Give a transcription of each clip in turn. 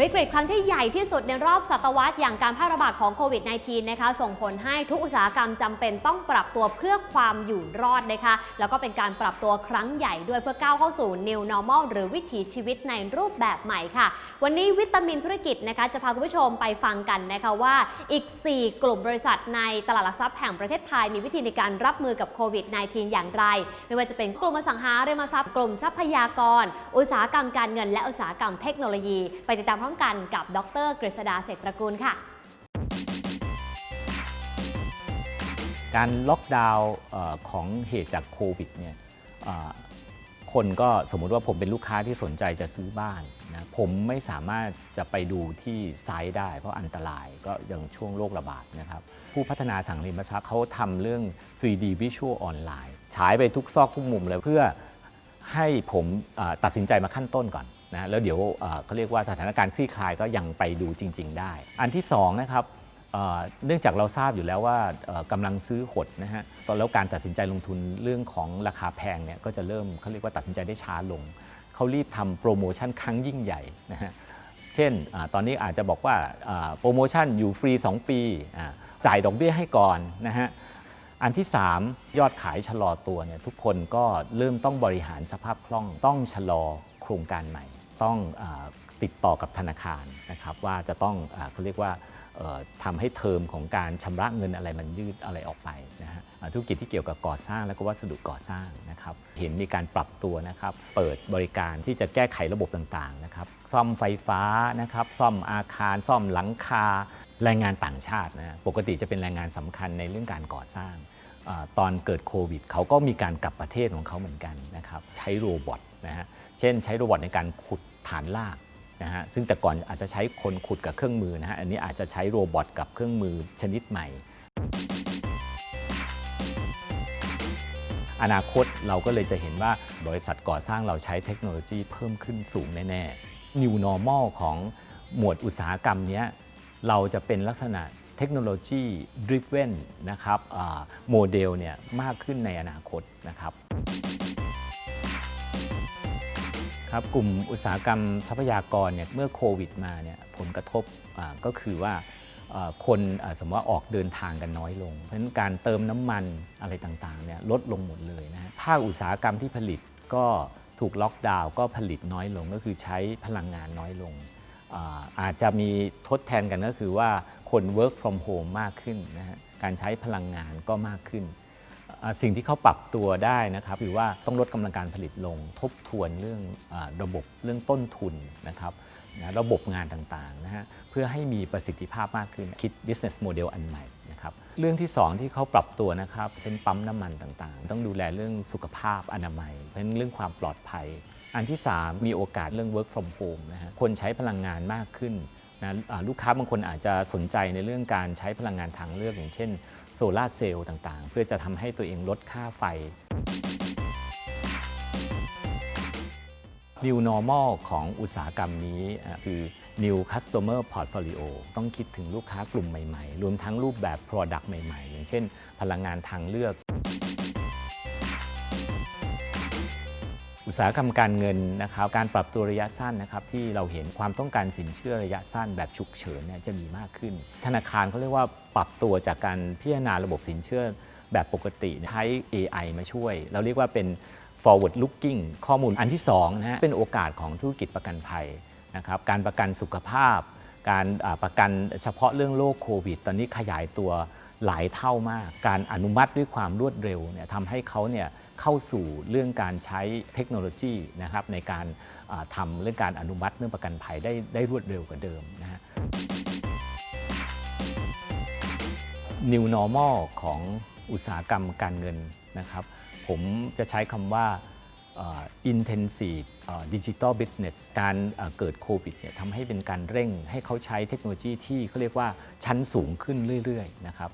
วิกฤตครั้งที่ใหญ่ที่สุดในรอบศตวรรษอย่างการแพร่ระบาดของโควิด -19 นะคะ ส่งผลให้ทุกอุตสาหกรรมจำเป็นต้องปรับตัวเพื่อความอยู่รอดนะคะ แล้วก็เป็นการปรับตัวครั้งใหญ่ด้วยเพื่อก้าวเข้าสู่ New Normal หรือวิถีชีวิตในรูปแบบใหม่ค่ะ วันนี้วิตามินธุรกิจนะคะ จะพาคุณผู้ชมไปฟังกันนะคะว่าอีก 4 กลุ่มบริษัทในตลาดหลักทรัพย์แห่งประเทศไทยมีวิธีในการรับมือกับโควิด -19 อย่างไร ไม่ว่าจะเป็นกลุ่มอสังหาริมทรัพย์กลุ่มทรัพยากร อุตสาหกรรมการเงิน และอุตสาหกรรมเทคโนโลยี ไปติดตามร้อมกันกับดรกฤษดาเศรษฐตระกูลค่ะ การล็อกดาวน์ของเหตุจากโควิดเนี่ยคนก็สมมุติว่าผมเป็นลูกค้าที่สนใจจะซื้อบ้านนะผมไม่สามารถจะไปดูที่ไซต์ได้ เพราะอันตรายก็อย่างช่วงโรคระบาดนะครับ ผู้พัฒนาสังริมทรัพย์เขาทำเรื่อง 3D Visual Online ฉายไปทุกซอกทุกมุมเลยเพื่อให้ผมตัดสินใจมาขั้นต้นก่อน นะแล้วเดี๋ยวเขาเรียกว่าสถานการณ์คลี่คลายก็ยังไปดูจริง ๆ ได้ อันที่สองนะครับเนื่องจากเราทราบอยู่แล้วว่าเอ่อกำลังซื้อหดนะฮะตอนแล้วการตัดสินใจลงทุนเรื่องของราคาแพงเนี่ยก็จะเริ่มเขาเรียกว่าตัดสินใจได้ช้าลง เขารีบทำโปรโมชั่นครั้งยิ่งใหญ่นะฮะเช่นอตอนนี้อาจจะบอกว่าโปรโมชั่นอยู่ฟรี 2 ปีจ่ายดอกเบี้ยให้ก่อนนะฮะอันที่ 3 ยอดขายชะลอตัวเนี่ยทุกคนก็เริ่มต้องบริหารสภาพคล่องต้องชะลอโครงการใหม่ ต้องอาติดต่อกับธนาคารนะครับว่าจะต้องเขาเรียกว่าเอ่อทำให้เทอมของการชำระเงินอะไรมันยืดอะไรออกไปนะฮะธุรกิจที่เกี่ยวกับก่อสร้างและก็วัสดุก่อสร้างนะครับเห็นมีการปรับตัวนะครับเปิดบริการที่จะแก้ไขระบบต่างๆนะครับซ่อมไฟฟ้านะครับซ่อมอาคารซ่อมหลังคาแรงงานต่างชาตินะปกติจะเป็นแรงงานสำคัญในเรื่องการก่อสร้างอตอนเกิดโควิดเขาก็มีการกลับประเทศของเขาเหมือนกันนะครับใช้โรบอทนะฮะเช่นใช้โรบอทในการขุด ฐานรากนะฮะซึ่งแต่ก่อนอาจจะใช้คนขุดกับเครื่องมือนะฮะอันนี้อาจจะใช้โรบอทกับเครื่องมือชนิดใหม่ อนาคตเราก็เลยจะเห็นว่าบริษัทก่อสร้างเราใช้เทคโนโลยีเพิ่มขึ้นสูงแน่ๆ New Normal ของหมวดอุตสาหกรรมนี้เราจะเป็นลักษณะเทคโนโลยี driven นะครับโมเดลเนี่ยมากขึ้นในอนาคตนะครับ ครับกลุ่มอุตสาหกรรมทรัพยากรเนี่ยเมื่อโควิดมาเนี่ยผลกระทบก็คือว่าคนสมมติว่าออกเดินทางกันน้อยลง เพราะฉะนั้นการเติมน้ำมันอะไรต่างๆเนี่ยลดลงหมดเลยนะฮะภาคอุตสาหกรรมที่ผลิตก็ถูกล็อกดาวน์ก็ผลิตน้อยลงก็คือใช้พลังงานน้อยลง อาอาจจะมีทดแทนกันก็คือว่าคน work from home มากขึ้นนะฮะการใช้พลังงานก็มากขึ้น สิ่งที่เขาปรับตัวได้นะครับคือว่าต้องลดกำลังการผลิตลง ทบทวนเรื่องอระบบเรื่องต้นทุนนะครับนะระบบงานต่างๆนะฮะเพื่อให้มีประสิทธิภาพมากขึ้นคิด business model อันใหม่นะครับเรื่องที่ 2 ที่เขาปรับตัวนะครับ เช่นปั๊มน้ำมันต่างๆ ต้องดูแลเรื่องสุขภาพอนามัย เพราะฉะนั้นเรื่องความปลอดภัย อันที่ 3 มีโอกาสเรื่อง work from home นะฮะคนใช้พลังงานมากขึ้นนะลูกค้าบางคนอาจจะสนใจในเรื่องการใช้พลังงานทางเลือกอย่างเช่น โซลาร์เซลล์ต่างๆ เพื่อจะทำให้ตัวเองลดค่าไฟ New Normal ของอุตสาหกรรมนี้คือ New Customer Portfolio ต้องคิดถึงลูกค้ากลุ่มใหม่ๆ รวมทั้งรูปแบบ Product ใหม่ๆ อย่างเช่น พลังงานทางเลือก อุตสาหกรรมการเงินนะครับการปรับตัวระยะสั้นนะครับที่เราเห็นความต้องการสินเชื่อระยะสั้นแบบฉุกเฉินเนี่ยจะมีมากขึ้น ธนาคารเขาเรียกว่าปรับตัวจากการพิจารณาระบบสินเชื่อแบบปกติใช้ AI มาช่วย เราเรียกว่าเป็น forward looking ข้อมูลอันที่2นะฮะเป็นโอกาสของธุรกิจประกันภัยนะครับการประกันสุขภาพ การประกันเฉพาะเรื่องโรคโควิด ตอนนี้ขยายตัวหลายเท่ามาก การอนุมัติด้วยความรวดเร็วเนี่ยทำให้เขาเนี่ย เข้าสู่เรื่องการใช้เทคโนโลยีนะครับในการอ่าทำเรื่องการอนุมัติเรื่องประกันภัยได้ได้รวดเร็วกว่าเดิมนะฮะ New Normal ของอุตสาหกรรมการเงินนะครับ ผมจะใช้คำว่า intensive digital business การเอ่อเกิดโควิดเนี่ยทำให้เป็นการเร่งให้เขาใช้เทคโนโลยีที่เขาเรียกว่าชั้นสูงขึ้นเรื่อย ๆ นะครับ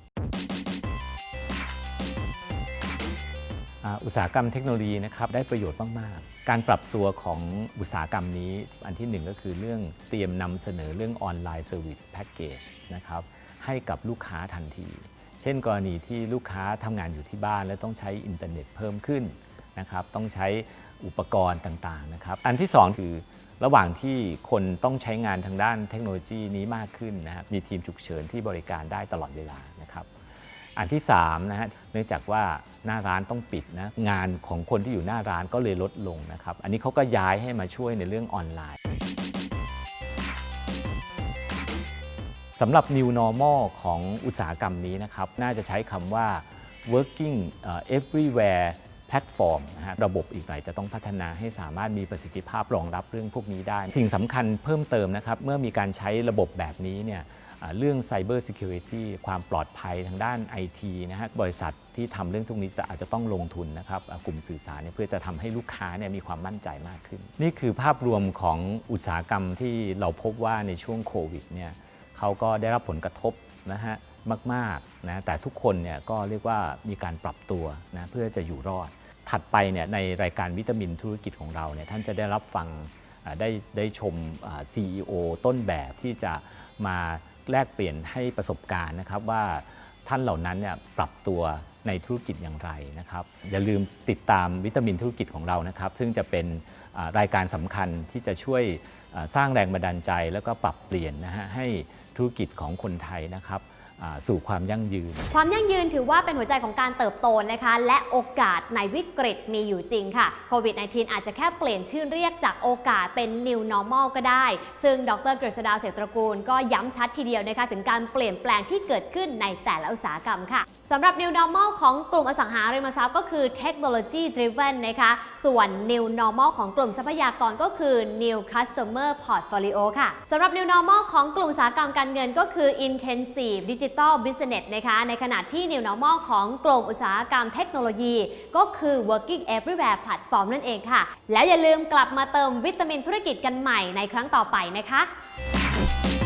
อุตสาหกรรมเทคโนโลยีนะครับได้ประโยชน์มาก ๆ การปรับตัวของอุตสาหกรรมนี้อันที่หนึ่งก็คือเรื่องเตรียมนำเสนอเรื่องออนไลน์เซอร์วิสแพ็กเกจนะครับให้กับลูกค้าทันที เช่นกรณีที่ลูกค้าทำงานอยู่ที่บ้าน และต้องใช้อินเทอร์เน็ตเพิ่มขึ้นนะครับต้องใช้อุปกรณ์ต่าง ๆ นะครับ อันที่ 2 คือระหว่างที่คนต้องใช้งานทางด้านเทคโนโลยีนี้มากขึ้นนะครับมีทีมฉุกเฉินที่บริการได้ตลอดเวลานะครับ อันที่3นะฮะเนื่องจากว่า หน้าร้านต้องปิดนะงานของคนที่อยู่หน้าร้านก็เลยลดลงนะครับ อันนี้เขาก็ย้ายให้มาช่วยในเรื่องออนไลน์สำหรับ New Normal ของอุตสาหกรรมนี้นะครับ น่าจะใช้คำว่า working everywhere platform นะฮะระบบอีกหน่อยจะต้องพัฒนาให้สามารถมีประสิทธิภาพรองรับเรื่องพวกนี้ได้ สิ่งสำคัญเพิ่มเติมนะครับ เมื่อมีการใช้ระบบแบบนี้เนี่ยเรื่อง Cyber Security ความปลอดภัยทางด้าน IT นะฮะบริษัท ที่ทำเรื่องพวกนี้จะอาจจะต้องลงทุนนะครับกลุ่มสื่อสารเนี่ยเพื่อจะทำให้ลูกค้าเนี่ยมีความมั่นใจมากขึ้น นี่คือภาพรวมของอุตสาหกรรมที่เราพบว่าในช่วงโควิดเนี่ยเขาก็ได้รับผลกระทบนะฮะมากๆนะแต่ทุกคนเนี่ยก็เรียกว่ามีการปรับตัวนะเพื่อจะอยู่รอด ถัดไปเนี่ยในรายการวิตามินธุรกิจของเราเนี่ยท่านจะได้รับฟังได้ได้ชม CEO ต้นแบบที่จะมาแลกเปลี่ยนให้ประสบการณ์นะครับว่าท่านเหล่านั้นเนี่ยปรับตัว ในธุรกิจอย่างไรนะครับ อย่าลืมติดตามวิตามินธุรกิจของเรานะครับ ซึ่งจะเป็นรายการสำคัญที่จะช่วยสร้างแรงบันดาลใจ แล้วก็ปรับเปลี่ยนนะฮะให้ธุรกิจของคนไทยนะครับ สู่ความยั่งยืน ความยั่งยืนถือว่าเป็นหัวใจของการเติบโตนะคะ และโอกาสในวิกฤตมีอยู่จริงค่ะโควิด -19 อาจจะแค่เปลี่ยนชื่อเรียกจากโอกาสเป็น new normal ก็ได้ ซึ่งดรกฤษดาเศรษฐตระกูลก็ย้ำชัดทีเดียวนะคะ ถึงการเปลี่ยนแปลงที่เกิดขึ้นในแต่ละอุตสาหกรรมค่ะสำหรับ new normal ของกลุ่มอสังหาริมทรัพย์ก็คือ technology driven นะคะ ส่วน new normal ของกลุ่มทรัพยากรก็คือ new customer portfolio ค่ะสำหรับ new normal ของกลุ่มอุตสาหกรรมการเงินก็คือ intensive digital business นะคะในขณะที่ new normal ของกลุ่มอุตสาหกรรมเทคโนโลยี ก็คือ working everywhere platform นั่นเองค่ะ แล้วอย่าลืมกลับมาเติมวิตามินธุรกิจกันใหม่ในครั้งต่อไปนะคะ